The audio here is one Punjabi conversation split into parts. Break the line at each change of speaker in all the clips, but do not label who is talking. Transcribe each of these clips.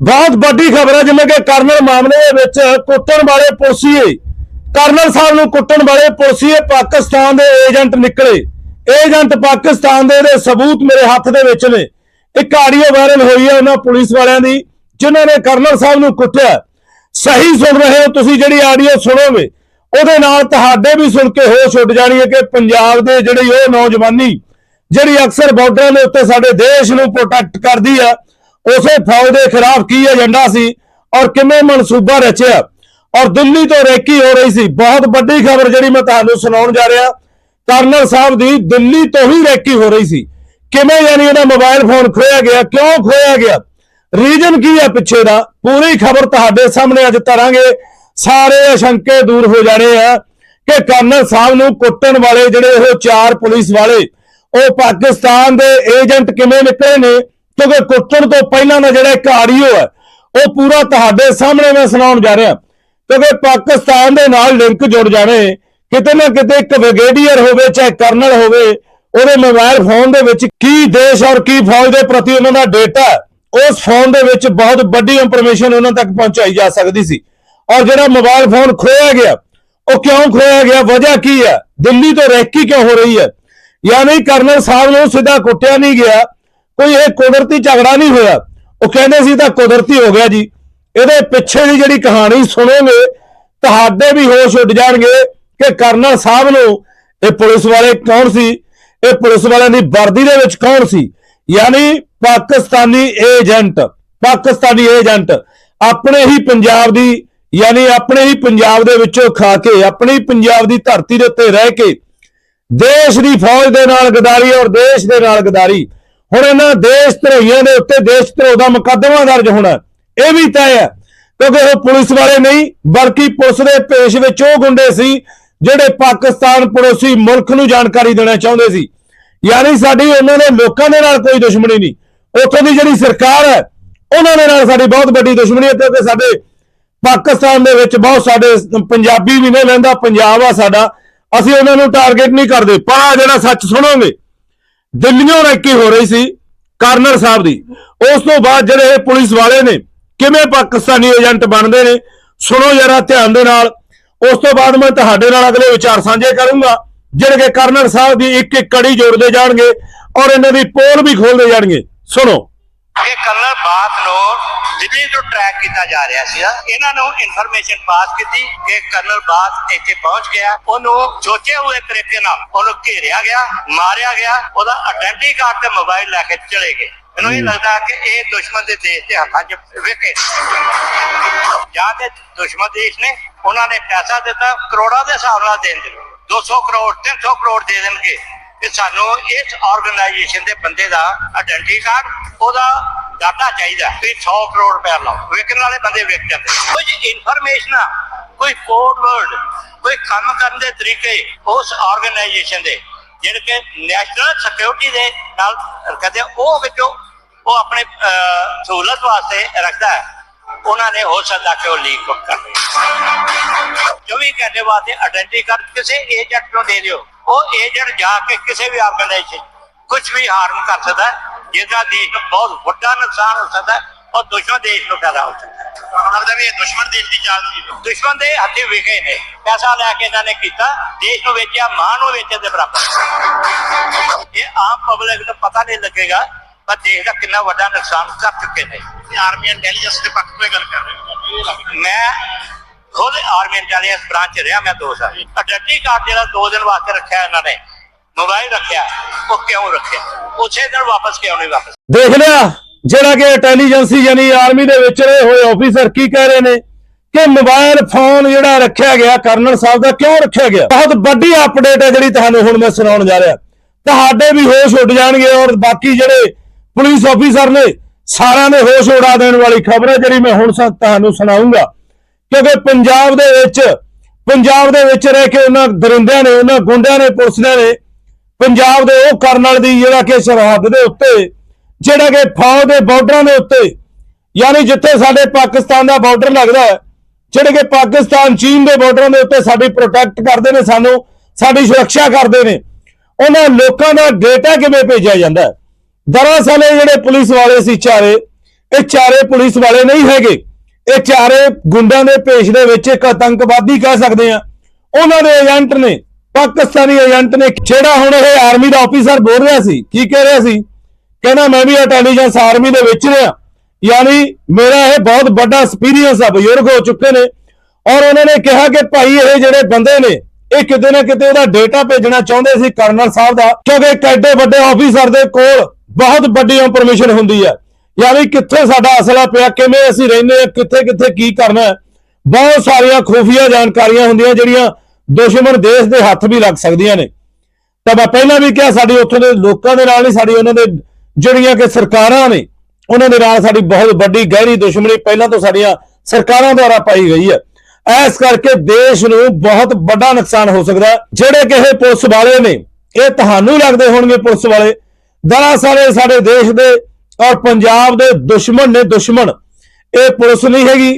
ਬਹੁਤ ਵੱਡੀ ਖਬਰ ਹੈ, ਜਿਵੇਂ ਕਿ ਕਰਨਲ ਮਾਮਲੇ ਦੇ ਵਿੱਚ ਕੁੱਟਣ ਵਾਲੇ ਪੁਲਸੀਏ ਕਰਨਲ ਸਾਹਿਬ ਨੂੰ ਕੁੱਟਣ ਵਾਲੇ ਪੁਲਸੀਏ ਪਾਕਿਸਤਾਨ ਦੇ ਏਜੰਟ ਨਿਕਲੇ। ਏਜੰਟ ਪਾਕਿਸਤਾਨ ਦੇ ਇਹਦੇ ਸਬੂਤ ਮੇਰੇ ਹੱਥ ਦੇ ਵਿੱਚ ਨੇ। ਇੱਕ ਆਡੀਓ ਵਾਇਰਲ ਹੋਈ ਹੈ ਉਹਨਾਂ ਪੁਲਿਸ ਵਾਲਿਆਂ ਦੀ, ਜਿਨ੍ਹਾਂ ਨੇ ਕਰਨਲ ਸਾਹਿਬ ਨੂੰ ਕੁੱਟਿਆ। ਸਹੀ ਸੁਣ ਰਹੇ ਹੋ ਤੁਸੀਂ ਜਿਹੜੀ ਆਡੀਓ ਸੁਣੋਗੇ। ਉਹਦੇ ਨਾਲ ਤੁਹਾਡੇ ਵੀ ਸੁਣ ਕੇ ਹੋਸ਼ ਉੱਡ ਜਾਣੀ ਹੈ ਕਿ ਪੰਜਾਬ ਦੇ ਜਿਹੜੀ ਉਹ ਨੌਜਵਾਨੀ, ਜਿਹੜੀ ਅਕਸਰ ਬਾਰਡਰਾਂ ਦੇ ਉੱਤੇ ਸਾਡੇ ਦੇਸ਼ ਨੂੰ ਪ੍ਰੋਟੈਕਟ ਕਰਦੀ ਆ ਉਸੇ ਫੌਜ ਦੇ ਖਿਲਾਫ ਕੀ ਏਜੰਡਾ ਸੀ ਔਰ ਕਿਵੇਂ ਮਨਸੂਬਾ ਰਚਿਆ? ਔਰ ਦਿੱਲੀ ਤੋਂ ਰੇਕੀ ਹੋ ਰਹੀ ਸੀ। ਬਹੁਤ ਵੱਡੀ ਖਬਰ ਜਿਹੜੀ ਮੈਂ ਤੁਹਾਨੂੰ ਸੁਣਾਉਣ ਜਾ ਰਿਹਾ। ਕਰਨਲ ਸਾਹਿਬ ਦੀ ਦਿੱਲੀ ਤੋਂ ਹੀ ਰੇਕੀ ਹੋ ਰਹੀ ਸੀ। ਕਿਵੇਂ ਯਾਨੀ ਉਹਦਾ ਮੋਬਾਈਲ ਫੋਨ ਖੋਇਆ ਗਿਆ? ਕਿਉਂ ਖੋਇਆ ਗਿਆ? ਰੀਜਨ ਕੀ ਹੈ ਪਿੱਛੇ ਦਾ? ਪੂਰੀ ਖਬਰ ਤੁਹਾਡੇ ਸਾਹਮਣੇ ਅੱਜ ਤਰਾਂਗੇ। ਸਾਰੇ ਅਸ਼ੰਕੇ ਦੂਰ ਹੋ ਜਾਣੇ ਆ ਕਿ ਕਰਨਲ ਸਾਹਿਬ ਨੂੰ ਕੁੱਟਣ ਵਾਲੇ ਜਿਹੜੇ ਉਹ ਚਾਰ ਪੁਲਿਸ ਵਾਲੇ, ਉਹ ਪਾਕਿਸਤਾਨ ਦੇ ਏਜੰਟ ਕਿਵੇਂ ਨਿਕਲੇ ਨੇ? ਕਿਉਂਕਿ ਕੁੱਟਣ ਤੋਂ ਪਹਿਲਾਂ ਦਾ ਜਿਹੜਾ ਇੱਕ ਆਡੀਓ ਹੈ, ਉਹ ਪੂਰਾ ਤੁਹਾਡੇ ਸਾਹਮਣੇ ਮੈਂ ਸੁਣਾਉਣ ਜਾ ਰਿਹਾ। ਕਿਉਂਕਿ ਪਾਕਿਸਤਾਨ ਦੇ ਨਾਲ ਲਿੰਕ ਜੁੜ ਜਾਣੇ ਕਿਤੇ ਨਾ ਕਿਤੇ ਇੱਕ ਬ੍ਰਿਗੇਡੀਅਰ ਹੋਵੇ, ਚਾਹੇ ਕਰਨਲ ਹੋਵੇ, ਉਹਦੇ ਮੋਬਾਈਲ ਫੋਨ ਦੇ ਵਿੱਚ ਕੀ ਦੇਸ਼ ਔਰ ਕੀ ਫੌਜ ਦੇ ਪ੍ਰਤੀ ਉਹਨਾਂ ਦਾ ਡੇਟਾ ਉਸ ਫੋਨ ਦੇ ਵਿੱਚ ਬਹੁਤ ਵੱਡੀ ਇਨਫੋਰਮੇਸ਼ਨ ਉਹਨਾਂ ਤੱਕ ਪਹੁੰਚਾਈ ਜਾ ਸਕਦੀ ਸੀ। ਔਰ ਜਿਹੜਾ ਮੋਬਾਈਲ ਫੋਨ ਖੋਇਆ ਗਿਆ, ਉਹ ਕਿਉਂ ਖੋਇਆ ਗਿਆ? ਵਜ੍ਹਾ ਕੀ ਹੈ? ਦਿੱਲੀ ਤੋਂ ਰੈਕੀ ਕਿਉਂ ਹੋ ਰਹੀ ਹੈ? ਯਾਨੀ ਕਰਨਲ ਸਾਹਿਬ ਨੂੰ ਸਿੱਧਾ ਕੁੱਟਿਆ ਨਹੀਂ ਗਿਆ। ਕੋਈ ਇਹ ਕੁਦਰਤੀ ਝਗੜਾ ਨਹੀਂ ਹੋਇਆ। ਉਹ ਕਹਿੰਦੇ ਸੀ ਤਾਂ ਕੁਦਰਤੀ ਹੋ ਗਿਆ ਜੀ। ਇਹਦੇ ਪਿੱਛੇ ਦੀ ਜਿਹੜੀ ਕਹਾਣੀ ਸੁਣੋਗੇ, ਤੁਹਾਡੇ ਵੀ ਹੋਸ਼ ਉੱਡ ਜਾਣਗੇ ਕਿ ਕਰਨਲ ਸਾਹਿਬ ਨੂੰ ਇਹ ਪੁਲਿਸ ਵਾਲੇ ਕੌਣ ਸੀ? ਇਹ ਪੁਲਿਸ ਵਾਲਿਆਂ ਦੀ ਵਰਦੀ ਦੇ ਵਿੱਚ ਕੌਣ ਸੀ? ਯਾਨੀ ਪਾਕਿਸਤਾਨੀ ਏਜੰਟ ਪਾਕਿਸਤਾਨੀ ਏਜੰਟ ਆਪਣੇ ਹੀ ਪੰਜਾਬ ਦੀ, ਯਾਨੀ ਆਪਣੇ ਹੀ ਪੰਜਾਬ ਦੇ ਵਿੱਚੋਂ ਖਾ ਕੇ, ਆਪਣੀ ਪੰਜਾਬ ਦੀ ਧਰਤੀ ਦੇ ਉੱਤੇ ਰਹਿ ਕੇ ਦੇਸ਼ ਦੀ ਫੌਜ ਦੇ ਨਾਲ ਗਦਾਰੀ ਔਰ ਦੇਸ਼ ਦੇ ਨਾਲ ਗਦਾਰੀ ਹੁਣ ਇਹਨਾਂ ਦੇਸ਼ ਧਰੋਈਆਂ ਦੇ ਉੱਤੇ ਦੇਸ਼ ਧਰੋਹ ਦਾ ਮੁਕੱਦਮਾ ਦਰਜ ਹੋਣਾ ਇਹ ਵੀ ਤੈਅ ਹੈ, ਕਿਉਂਕਿ ਉਹ ਪੁਲਿਸ ਵਾਲੇ ਨਹੀਂ, ਬਲਕਿ ਪੁਲਿਸ ਦੇ ਪੇਸ਼ ਵਿੱਚ ਉਹ ਗੁੰਡੇ ਸੀ ਜਿਹੜੇ ਪਾਕਿਸਤਾਨ ਪੜੋਸੀ ਮੁਲਕ ਨੂੰ ਜਾਣਕਾਰੀ ਦੇਣਾ ਚਾਹੁੰਦੇ ਸੀ। ਯਾਨੀ ਸਾਡੀ ਉਹਨਾਂ ਨੇ ਲੋਕਾਂ ਦੇ ਨਾਲ ਕੋਈ ਦੁਸ਼ਮਣੀ ਨਹੀਂ। ਉੱਥੋਂ ਦੀ ਜਿਹੜੀ ਸਰਕਾਰ ਹੈ, ਉਹਨਾਂ ਦੇ ਨਾਲ ਸਾਡੀ ਬਹੁਤ ਵੱਡੀ ਦੁਸ਼ਮਣੀ ਹੈ, ਕਿਉਂਕਿ ਸਾਡੇ ਪਾਕਿਸਤਾਨ ਦੇ ਵਿੱਚ ਬਹੁਤ ਸਾਡੇ ਪੰਜਾਬੀ ਵੀ ਨੇ ਲੈਂਦਾ ਪੰਜਾਬ ਆ ਸਾਡਾ। ਅਸੀਂ ਉਹਨਾਂ ਨੂੰ ਟਾਰਗੇਟ ਨਹੀਂ ਕਰਦੇ, ਪਰ ਜਿਹੜਾ ਸੱਚ ਸੁਣੋਗੇ ਦਿੱਲੀੋਂ ਰੈਕੀ ਹੋ ਰਹੀ ਸੀ ਕਰਨਲ ਸਾਹਿਬ ਦੀ। ਉਸ ਤੋਂ ਬਾਅਦ ਜਿਹੜੇ ਪੁਲਿਸ ਵਾਲੇ ਨੇ, ਕਿਵੇਂ ਪਾਕਿਸਤਾਨੀ ਏਜੰਟ ਬਣਦੇ ਨੇ, ਸੁਣੋ ਜਰਾ ਧਿਆਨ ਦੇ ਨਾਲ। ਉਸ ਤੋਂ ਬਾਅਦ ਮੈਂ ਤੁਹਾਡੇ ਨਾਲ ਅਗਲੇ ਵਿਚਾਰ ਸਾਂਝੇ ਕਰੂੰਗਾ, ਜਿਹੜੇ ਕਿ ਕਰਨਲ ਸਾਹਿਬ ਦੀ ਇੱਕ ਇੱਕ ਕੜੀ ਜੋੜਦੇ ਜਾਣਗੇ ਔਰ ਇਹਨਾਂ ਦੀ ਪੋਲ ਵੀ ਖੋਲਦੇ ਜਾਣਗੇ। ਸੁਣੋ।
ਇਹ ਕਰਨਲ ਬਾਤ ਨੂੰ ਦਿੱਲੀ ਤੋਂ ਟਰੈਕ ਕੀਤਾ ਜਾ ਰਿਹਾ ਸੀ ਇਹਨਾਂ ਨੂੰ ਇਨਫੋਰਮੇਸ਼ਨ ਪਾਸ ਕੀਤੀ ਕਿ ਕਰਨਲ ਬਾਤ ਇੱਥੇ ਪਹੁੰਚ ਗਿਆ। ਉਹਨੂੰ ਸੋਚੇ ਹੋਏ ਤਰੀਕੇ ਨਾਲ ਉਹਨੂੰ ਘੇਰਿਆ ਗਿਆ ਮਾਰਿਆ ਗਿਆ ਉਹਦਾ ਆਇਡੈਂਟੀ ਕਾਰਡ ਤੇ ਮੋਬਾਈਲ ਲੈ ਕੇ ਚਲੇ ਗਏ। ਮੈਨੂੰ ਇਹ ਲੱਗਦਾ ਕਿ ਇਹ ਦੁਸ਼ਮਣ ਦੇ ਦੇਸ਼ ਦੇ ਹੱਥਾਂ 'ਚ ਵਿਕੇ ਜਾਂ ਤੇ ਦੁਸ਼ਮਣ ਦੇਸ਼ ਨੇ ਉਹਨਾਂ ਨੇ ਪੈਸਾ ਦਿੱਤਾ ਕਰੋੜਾਂ ਦੇ ਹਿਸਾਬ ਨਾਲ ਦੇਣ ਦੇ 200 ਕਰੋੜ 300 ਕਰੋੜ ਦੇ ਦੇਣਗੇ। ਕਿ ਸਾਨੂੰ ਇਸ ਆਰਗੇਨਾਈਜੇਸ਼ਨ ਦੇ ਬੰਦੇ ਦਾ ਆਇਡੈਂਟੀ ਕਾਰਡ ਉਹਦਾ ਡਾਟਾ ਚਾਹੀਦਾ ਵੀ 100 ਕਰੋੜ ਰੁਪਏ ਲਾਓ। ਵਿਕਣ ਵਾਲੇ ਬੰਦੇ ਵਿਕ ਜਾਂਦੇ ਕੁਝ ਇਨਫੋਰਮੇਸ਼ਨ ਕੋਈ ਕੋਡ ਵਰਡ ਕੋਈ ਕੰਮ ਕਰਨ ਦੇ ਤਰੀਕੇ ਉਸ ਆਰਗੇਨਾਈਜੇਸ਼ਨ ਦੇ, ਜਿਹੜੇ ਕਿ ਨੈਸ਼ਨਲ ਸਿਕਿਉਰਿਟੀ ਦੇ ਨਾਲ ਕਹਦੇ ਉਹ ਵਿੱਚੋਂ ਉਹ ਆਪਣੇ ਸਹੂਲਤ ਵਾਸਤੇ ਰੱਖਦਾ ਹੈ। ਉਹਨਾਂ ਨੇ ਹੋ ਸਕਦਾ ਕਿ ਉਹ ਲੀਕ ਕਰ ਦੇਣ। 24 ਘੰਟੇ ਵਾਸਤੇ ਆਇਡੈਂਟੀ ਕਾਰਡ ਕਿਸੇ ਏਜੰਟ ਨੂੰ ਦੇ ਦਿਓ। ਉਹ ਏਜੰਟ ਜਾ ਕੇ ਕਿਸੇ ਵੀ ਆਰਗੇਨਾਈਜੇਸ਼ਨ ਕੁਝ ਵੀ ਹਾਰਮ ਕਰ ਸਕਦਾ ਜਿਹਦਾ ਦੇਸ਼ ਨੂੰ ਬਹੁਤ ਵੱਡਾ ਨੁਕਸਾਨ ਹੋ ਸਕਦਾ ਔਰ ਦੁਸ਼ਮਣ ਦੇਸ਼ ਨੂੰ ਫਾਇਦਾ ਹੋ ਸਕਦਾ ਲੱਗਦਾ ਵੀ ਇਹ ਦੁਸ਼ਮਣ ਦੇਸ਼ ਦੀ ਚਾਲ ਸੀ। ਦੁਸ਼ਮਣ ਦੇ ਹੱਥੇ ਵਿਕੇ ਨੇ। ਪੈਸਾ ਲੈ ਕੇ ਇਹਨਾਂ ਨੇ ਕੀਤਾ ਦੇਸ਼ ਨੂੰ ਵੇਚਿਆ ਮਾਂ ਨੂੰ ਵੇਚਣ ਦੇ ਬਰਾਬਰ। ਇਹ ਆਮ ਪਬਲਿਕ ਨੂੰ ਪਤਾ ਨਹੀਂ ਲੱਗੇਗਾ ਪਰ ਦੇਸ਼ ਦਾ ਕਿੰਨਾ ਵੱਡਾ ਨੁਕਸਾਨ ਕਰ ਚੁੱਕੇ ਨੇ। ਆਰਮੀ ਇੰਟੈਲੀਜੈਂਸ ਦੇ ਪੱਖ ਤੋਂ ਇਹ ਗੱਲ ਕਰ ਰਹੇ ਮੈਂ ਖੁਦ ਆਰਮੀ ਇੰਟੈਲੀਜੈਂਸ ਬ੍ਰਾਂਚ ਰਿਹਾ ਮੈਂ 2 ਸਾਲ। ਆਇਡੈਂਟੀ ਕਾਰਡ ਜਿਹੜਾ 2 ਦਿਨ ਵਾਸਤੇ ਰੱਖਿਆ ਇਹਨਾਂ ਨੇ ਮੋਬਾਈਲ ਰੱਖਿਆ ਉਹ ਕਿਉਂ ਰੱਖਿਆ? ਉਸੇ ਦਿਨ ਵਾਪਸ ਕਿਉਂ ਨਹੀਂ ਵਾਪਸ।
ਦੇਖ ਲਿਆ, ਜਿਹੜਾ ਕਿ ਇੰਟੈਲੀਜੈਂਸੀ ਯਾਨੀ ਆਰਮੀ ਦੇ ਵਿੱਚ ਰਹੇ ਹੋਏ ਆਫੀਸਰ ਕੀ ਕਹਿ ਰਹੇ ਨੇ? ਕਿ ਮੋਬਾਈਲ ਫੋਨ ਜਿਹੜਾ ਰੱਖਿਆ ਗਿਆ ਕਰਨਲ ਸਾਹਿਬ ਦਾ, ਕਿਉਂ ਰੱਖਿਆ ਗਿਆ? ਬਹੁਤ ਵੱਡੀ ਅਪਡੇਟ ਹੈ ਜਿਹੜੀ ਤੁਹਾਨੂੰ ਹੁਣ ਮੈਂ ਸੁਣਾਉਣ ਜਾ ਰਿਹਾ। ਤੁਹਾਡੇ ਵੀ ਹੋਸ਼ ਉੱਡ ਜਾਣਗੇ ਔਰ ਬਾਕੀ ਜਿਹੜੇ ਪੁਲਿਸ ਆਫੀਸਰ ਨੇ, ਸਾਰਿਆਂ ਦੇ ਹੋਸ਼ ਉਡਾ ਦੇਣ ਵਾਲੀ ਖਬਰ ਹੈ ਜਿਹੜੀ ਮੈਂ ਹੁਣ ਤੁਹਾਨੂੰ ਸੁਣਾਉਂਗਾ ਕਿਉਂਕਿ ਪੰਜਾਬ ਦੇ ਵਿੱਚ, ਪੰਜਾਬ ਦੇ ਵਿੱਚ ਰਹਿ ਕੇ ਉਹਨਾਂ ਦਰਿੰਦਿਆਂ ਨੇ, ਉਹਨਾਂ ਗੁੰਡਿਆਂ ਨੇ, ਪੁਲਿਸ ਨੇ ਪੰਜਾਬ ਦੇ ਉਹ ਕਰਨਲ ਦੀ ਜਿਹੜਾ ਕਿ ਸਰਹੱਦ ਦੇ ਉੱਤੇ, ਜਿਹੜਾ ਕਿ ਫੌਜ ਦੇ ਬਾਰਡਰਾਂ ਦੇ ਉੱਤੇ, ਯਾਨੀ ਜਿੱਥੇ ਸਾਡੇ ਪਾਕਿਸਤਾਨ ਦਾ ਬਾਰਡਰ ਲੱਗਦਾ ਹੈ, ਜਿਹੜੇ ਕਿ ਪਾਕਿਸਤਾਨ, ਚੀਨ ਦੇ ਬਾਰਡਰਾਂ ਦੇ ਉੱਤੇ ਸਾਡੀ ਪ੍ਰੋਟੈਕਟ ਕਰਦੇ ਨੇ ਸਾਨੂੰ, ਸਾਡੀ ਸੁਰੱਖਿਆ ਕਰਦੇ ਨੇ, ਉਹਨਾਂ ਲੋਕਾਂ ਦਾ ਡੇਟਾ ਕਿਵੇਂ ਭੇਜਿਆ ਜਾਂਦਾ ਦਰਅਸਲ ਇਹ ਜਿਹੜੇ ਪੁਲਿਸ ਵਾਲੇ ਸੀ ਚਾਰੇ, ਇਹ ਚਾਰੇ ਪੁਲਿਸ ਵਾਲੇ ਨਹੀਂ ਹੈਗੇ, ਇਹ ਚਾਰੇ ਗੁੰਡਾਂ ਦੇ ਭੇਸ਼ ਦੇ ਵਿੱਚ ਇੱਕ ਆਤੰਕਵਾਦੀ ਕਹਿ ਸਕਦੇ ਆ ਉਹਨਾਂ ਦੇ ਏਜੰਟ ਨੇ ਪਾਕਿਸਤਾਨੀ ਏਜੰਟ ਨੇ ਜਿਹੜਾ ਹੁਣ ਇਹ ਆਰਮੀ ਦਾ ਆਫੀਸਰ ਬੋਲ ਰਿਹਾ ਸੀ, ਕੀ ਕਹਿ ਰਿਹਾ ਸੀ? ਕਹਿੰਦਾ, ਮੈਂ ਵੀ ਇੰਟੈਲੀਜੈਂਸ ਆਰਮੀ ਦੇ ਵਿੱਚ ਰਿਹਾ। ਯਾਨੀ ਮੇਰਾ ਇਹ ਬਹੁਤ ਵੱਡਾ ਐਕਸਪੀਰੀਅੰਸ ਆ, ਬਜ਼ੁਰਗ ਹੋ ਚੁੱਕੇ ਨੇ। ਔਰ ਉਹਨਾਂ ਨੇ ਕਿਹਾ ਕਿ ਭਾਈ, ਇਹ ਜਿਹੜੇ ਬੰਦੇ ਨੇ, ਇਹ ਕਿਤੇ ਨਾ ਕਿਤੇ ਉਹਦਾ ਡੇਟਾ ਭੇਜਣਾ ਚਾਹੁੰਦੇ ਸੀ ਕਰਨਲ ਸਾਹਿਬ ਦਾ, ਕਿਉਂਕਿ ਇੱਕ ਵੱਡੇ ਆਫੀਸਰ ਦੇ ਕੋਲ ਬਹੁਤ ਵੱਡੀ ਇਨਫੋਰਮੇਸ਼ਨ ਹੁੰਦੀ ਹੈ ਯਾਨੀ ਕਿੱਥੇ ਸਾਡਾ ਅਸਲਾ ਪਿਆ, ਕਿਵੇਂ ਅਸੀਂ ਰਹਿੰਦੇ ਹਾਂ ਕਿੱਥੇ ਕਿੱਥੇ ਕੀ ਕਰਨਾ ਬਹੁਤ ਸਾਰੀਆਂ ਖੂਫੀਆ ਜਾਣਕਾਰੀਆਂ ਹੁੰਦੀਆਂ ਜਿਹੜੀਆਂ ਦੁਸ਼ਮਣ ਦੇਸ਼ ਦੇ ਹੱਥ ਵੀ ਲੱਗ ਸਕਦੀਆਂ ਨੇ। ਤਾਂ ਮੈਂ ਪਹਿਲਾਂ ਵੀ ਕਿਹਾ, ਸਾਡੀ ਉੱਥੋਂ ਦੇ ਲੋਕਾਂ ਦੇ ਨਾਲ ਨਹੀਂ, ਸਾਡੀ ਉਹਨਾਂ ਦੇ ਜਿਹੜੀਆਂ ਕਿ ਸਰਕਾਰਾਂ ਨੇ, ਉਹਨਾਂ ਦੇ ਨਾਲ ਸਾਡੀ ਬਹੁਤ ਵੱਡੀ ਗਹਿਰੀ ਦੁਸ਼ਮਣੀ ਪਹਿਲਾਂ ਤੋਂ ਸਾਡੀਆਂ ਸਰਕਾਰਾਂ ਦੁਆਰਾ ਪਾਈ ਗਈ ਹੈ। ਇਸ ਕਰਕੇ ਦੇਸ਼ ਨੂੰ ਬਹੁਤ ਵੱਡਾ ਨੁਕਸਾਨ ਹੋ ਸਕਦਾ ਜਿਹੜੇ ਕਿ ਇਹ ਪੁਲਿਸ ਵਾਲੇ ਨੇ, ਇਹ ਤੁਹਾਨੂੰ ਲੱਗਦੇ ਹੋਣਗੇ ਪੁਲਿਸ ਵਾਲੇ। ਦਰਅਸਲ ਇਹ ਸਾਡੇ ਦੇਸ਼ ਦੇ ਔਰ ਪੰਜਾਬ ਦੇ ਦੁਸ਼ਮਣ ਨੇ ਦੁਸ਼ਮਣ। ਇਹ ਪੁਲਿਸ ਨਹੀਂ ਹੈਗੀ,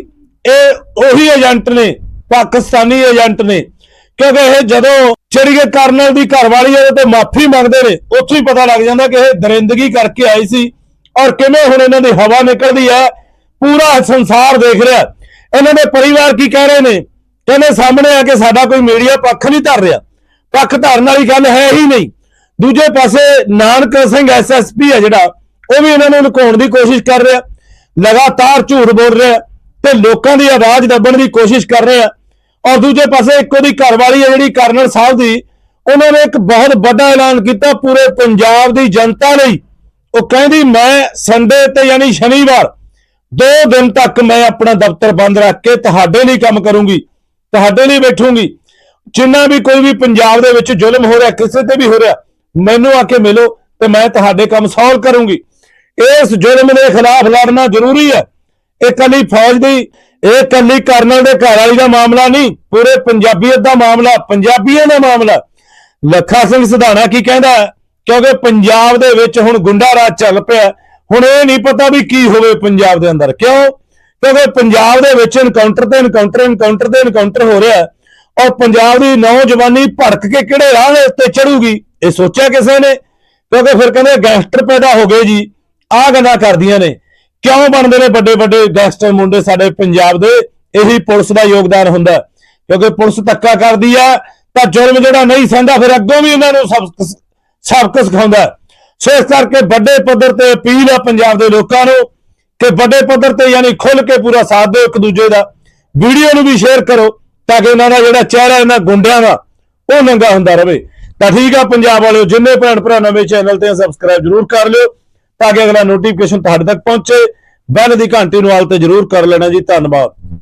ਇਹ ਉਹੀ ਏਜੰਟ ਨੇ, ਪਾਕਿਸਤਾਨੀ ਏਜੰਟ ਨੇ। ਕਿਉਂਕਿ ਇਹ ਜਦੋਂ ਚੜੀਏ ਕਰਨਲ ਦੀ ਘਰਵਾਲੀ ਇਹਦੇ ਤੇ ਮਾਫੀ ਮੰਗਦੇ ਨੇ, ਉੱਥੋਂ ਹੀ ਪਤਾ ਲੱਗ ਜਾਂਦਾ ਕਿ ਇਹ ਦਰਿੰਦਗੀ ਕਰਕੇ ਆਈ ਸੀ ਔਰ ਕਿਵੇਂ ਹੁਣ ਇਹਨਾਂ ਦੀ ਹਵਾ ਨਿਕਲਦੀ ਹੈ, ਪੂਰਾ ਸੰਸਾਰ ਦੇਖ ਰਿਹਾ। ਇਹਨਾਂ ਦੇ ਪਰਿਵਾਰ ਕੀ ਕਹਿ ਰਹੇ ਨੇ? ਕਹਿੰਦੇ ਸਾਹਮਣੇ ਆ ਕੇ ਸਾਡਾ ਕੋਈ ਮੀਡੀਆ ਪੱਖ ਨਹੀਂ ਧਰ ਰਿਹਾ। ਪੱਖ ਧਰਨ ਵਾਲੀ ਗੱਲ ਹੈ ਹੀ ਨਹੀਂ। ਦੂਜੇ ਪਾਸੇ ਨਾਨਕ ਸਿੰਘ ਐਸਐਸਪੀ ਹੈ ਜਿਹੜਾ, ਉਹ ਵੀ ਇਹਨਾਂ ਨੂੰ ਲੁਕਾਉਣ ਦੀ ਕੋਸ਼ਿਸ਼ ਕਰ ਰਿਹਾ। ਲਗਾਤਾਰ ਝੂਠ ਬੋਲ ਰਿਹਾ ਤੇ ਲੋਕਾਂ ਦੀ ਆਵਾਜ਼ ਦੱਬਣ ਦੀ ਕੋਸ਼ਿਸ਼ ਕਰ ਰਿਹਾ। ਔਰ ਦੂਜੇ ਪਾਸੇ ਇੱਕ ਉਹਦੀ ਘਰਵਾਲੀ ਹੈ ਜਿਹੜੀ ਕਰਨਲ ਸਾਹਿਬ ਦੀ, ਉਹਨਾਂ ਨੇ ਇੱਕ ਬਹੁਤ ਵੱਡਾ ਐਲਾਨ ਕੀਤਾ ਪੂਰੇ ਪੰਜਾਬ ਦੀ ਜਨਤਾ ਲਈ। ਉਹ ਕਹਿੰਦੀ, ਮੈਂ ਸੰਡੇ ਤੇ ਯਾਨੀ ਸ਼ਨੀਵਾਰ ਦੋ ਦਿਨ ਤੱਕ ਮੈਂ ਆਪਣਾ ਦਫ਼ਤਰ ਬੰਦ ਰੱਖ ਕੇ ਤੁਹਾਡੇ ਲਈ ਕੰਮ ਕਰੂੰਗੀ, ਤੁਹਾਡੇ ਲਈ ਬੈਠੂੰਗੀ। ਜਿੰਨਾ ਵੀ ਕੋਈ ਵੀ ਪੰਜਾਬ ਦੇ ਵਿੱਚ ਜ਼ੁਲਮ ਹੋ ਰਿਹਾ, ਕਿਸੇ ਤੇ ਵੀ ਹੋ ਰਿਹਾ, ਮੈਨੂੰ ਆ ਕੇ ਮਿਲੋ ਤੇ ਮੈਂ ਤੁਹਾਡੇ ਕੰਮ ਸੋਲਵ ਕਰੂੰਗੀ। ਇਸ ਜ਼ੁਲਮ ਦੇ ਖਿਲਾਫ ਲੜਨਾ ਜ਼ਰੂਰੀ ਹੈ। ਇਹ ਕੱਲੀ ਫੌਜ ਦੀ, ਇਹ ਕੱਲੀ ਕਰਨਲ ਦੇ ਘਰ ਵਾਲੀ ਦਾ ਮਾਮਲਾ ਨਹੀਂ, ਪੂਰੇ ਪੰਜਾਬੀਅਤ ਦਾ ਮਾਮਲਾ, ਪੰਜਾਬੀਆਂ ਦਾ ਮਾਮਲਾ। ਲੱਖਾ ਸਿੰਘ ਸਿਧਾਣਾ ਕੀ ਕਹਿੰਦਾ ਕਿਉਂਕਿ ਪੰਜਾਬ ਦੇ ਵਿੱਚ ਹੁਣ ਗੁੰਡਾ ਰਾਜ ਚੱਲ ਪਿਆ ਹੁਣ ਇਹ ਨਹੀਂ ਪਤਾ ਵੀ ਕੀ ਹੋਵੇ ਪੰਜਾਬ ਦੇ ਅੰਦਰ। ਕਿਉਂ? ਕਿਉਂਕਿ ਪੰਜਾਬ ਦੇ ਵਿੱਚ ਇਨਕਾਊਂਟਰ ਤੇ ਇਨਕਾਊਂਟਰ ਇਨਕਾਊਂਟਰ ਤੇ ਇਨਕਾਊਂਟਰ ਹੋ ਰਿਹਾ ਔਰ ਪੰਜਾਬ ਦੀ ਨੌਜਵਾਨੀ ਭੜਕ ਕੇ ਕਿਹੜੇ ਰਾਹ ਦੇ ਉੱਤੇ ਚੜੂਗੀ, ਇਹ ਸੋਚਿਆ ਕਿਸੇ ਨੇ? ਕਿਉਂਕਿ ਫਿਰ ਕਹਿੰਦੇ ਗੈਂਗਸਟਰ ਪੈਦਾ ਹੋ ਗਏ ਜੀ। ਆਹ ਗੱਲਾਂ ਕਰਦੀਆਂ ਨੇ। ਕਿਉਂ ਬਣਦੇ ਨੇ ਵੱਡੇ ਵੱਡੇ ਗੈਂਗਸਟਰ ਮੁੰਡੇ ਸਾਡੇ ਪੰਜਾਬ ਦੇ? ਇਹੀ ਪੁਲਿਸ ਦਾ ਯੋਗਦਾਨ ਹੁੰਦਾ ਕਿਉਂਕਿ ਪੁਲਿਸ ਧੱਕਾ ਕਰਦੀ ਆ, ਤਾਂ ਜੁਰਮ ਜਿਹੜਾ ਨਹੀਂ ਸਹਿੰਦਾ, ਫਿਰ ਅੱਗੋਂ ਵੀ ਇਹਨਾਂ ਨੂੰ ਸਬਕ ਸਬਕ ਸਿਖਾਉਂਦਾ ਸੋ ਇਸ ਕਰਕੇ ਵੱਡੇ ਪੱਧਰ ਤੇ ਅਪੀਲ ਆ ਪੰਜਾਬ ਦੇ ਲੋਕਾਂ ਨੂੰ ਕਿ ਵੱਡੇ ਪੱਧਰ ਤੇ ਯਾਨੀ ਖੁੱਲ ਕੇ ਪੂਰਾ ਸਾਥ ਦਿਓ ਇੱਕ ਦੂਜੇ ਦਾ। ਵੀਡੀਓ ਨੂੰ ਵੀ ਸ਼ੇਅਰ ਕਰੋ ਤਾਂ ਕਿ ਇਹਨਾਂ ਦਾ ਜਿਹੜਾ ਚਿਹਰਾ, ਇਹਨਾਂ ਗੁੰਡਿਆਂ ਦਾ, ਉਹ ਨੰਗਾ ਹੁੰਦਾ ਰਹੇ। ਤਾਂ ਠੀਕ ਆ ਪੰਜਾਬ ਵਾਲਿਓ, ਜਿੰਨੇ ਭੈਣ ਭਰਾ ਨਵੇਂ ਚੈਨਲ ਤੇ ਸਬਸਕ੍ਰਾਈਬ ਜਰੂਰ ਕਰ ਲਿਓ। ਤਾਂ ਕਿ ਅਗਲਾ ਨੋਟੀਫਿਕੇਸ਼ਨ ਤੁਹਾਡੇ ਤੱਕ ਪਹੁੰਚੇ। ਬੈਲ ਦੀ ਘੰਟੀ ਨੂੰ ਆਲ ਤੇ ਜਰੂਰ ਕਰ ਲੈਣਾ ਜੀ। ਧੰਨਵਾਦ।